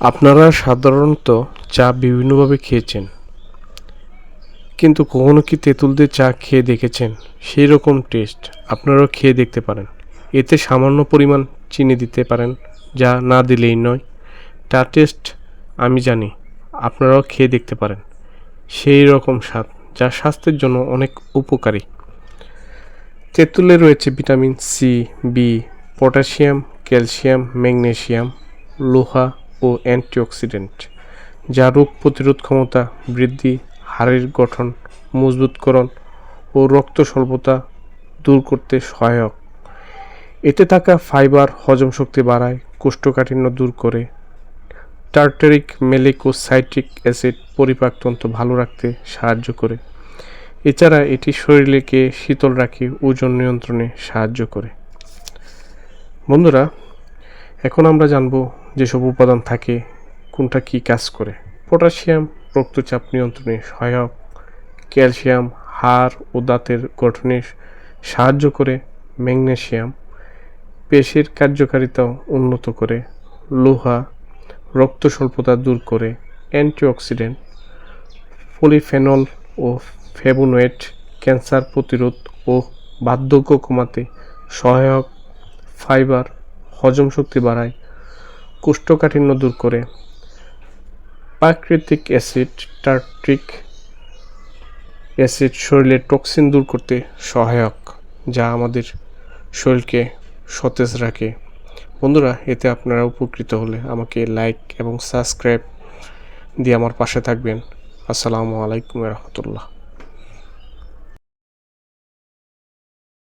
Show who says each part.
Speaker 1: আপনারা সাধারণত চা বিভিন্নভাবে খেয়েছেন, কিন্তু কখনো কি তেঁতুল দিয়ে চা খেয়ে দেখেছেন? সেই রকম টেস্ট আপনারাও খেয়ে দেখতে পারেন। এতে সামান্য পরিমাণ চিনি দিতে পারেন, যা না দিলেই নয়। চা টেস্ট আমি জানি, আপনারাও খেয়ে দেখতে পারেন। সেই রকম স্বাদ, যা স্বাস্থ্যের জন্য অনেক উপকারী। তেঁতুলে রয়েছে vitamin C, B, potassium, calcium magnesium লোহা ও অ্যান্টিঅক্সিডেন্ট, যা রোগ প্রতিরোধ ক্ষমতা বৃদ্ধি, হাড়ের গঠন, মজবুতকরণ ও রক্ত স্বল্পতা দূর করতে সহায়ক। এতে থাকা ফাইবার হজম শক্তি বাড়ায়, কোষ্ঠকাঠিন্য দূর করে। টার্টারিক মেলিকোসাইট্রিক অ্যাসিড পরিপাকতন্ত্র ভালো রাখতে সাহায্য করে। এছাড়া এটি শরীরকে শীতল রাখে, ওজন নিয়ন্ত্রণে সাহায্য করে। বন্ধুরা, এখন আমরা জানব যেসব উপাদান থাকে, কোনটা কি কাজ করে? পটাশিয়াম, রক্তচাপ নিয়ন্ত্রণে সহায়ক। ক্যালসিয়াম, হাড় ও দাঁতের গঠনে সাহায্য করে। ম্যাগনেসিয়াম, পেশির কার্যকারিতা উন্নত করে। লোহা, রক্ত স্বল্পতা দূর করে। অ্যান্টিঅক্সিডেন্ট, পলিফেনল ও ফেবোনোয়েট ক্যান্সার প্রতিরোধ ও বার্ধক্য কমাতে সহায়ক। ফাইবার, হজম শক্তি বাড়ায়। কোষ্ঠকাঠিন্য দূর করে। প্রাকৃতিক অ্যাসিড টার্ট্রিক অ্যাসিড শরীরের টক্সিন দূর করতে সহায়ক, যা আমাদের শরীরকে সতেজ রাখে। বন্ধুরা, এতে আপনারা উপকৃত হলে আমাকে লাইক এবং সাবস্ক্রাইব দিয়ে আমার পাশে থাকবেন। আসসালামু আলাইকুম রহমতুল্লাহ।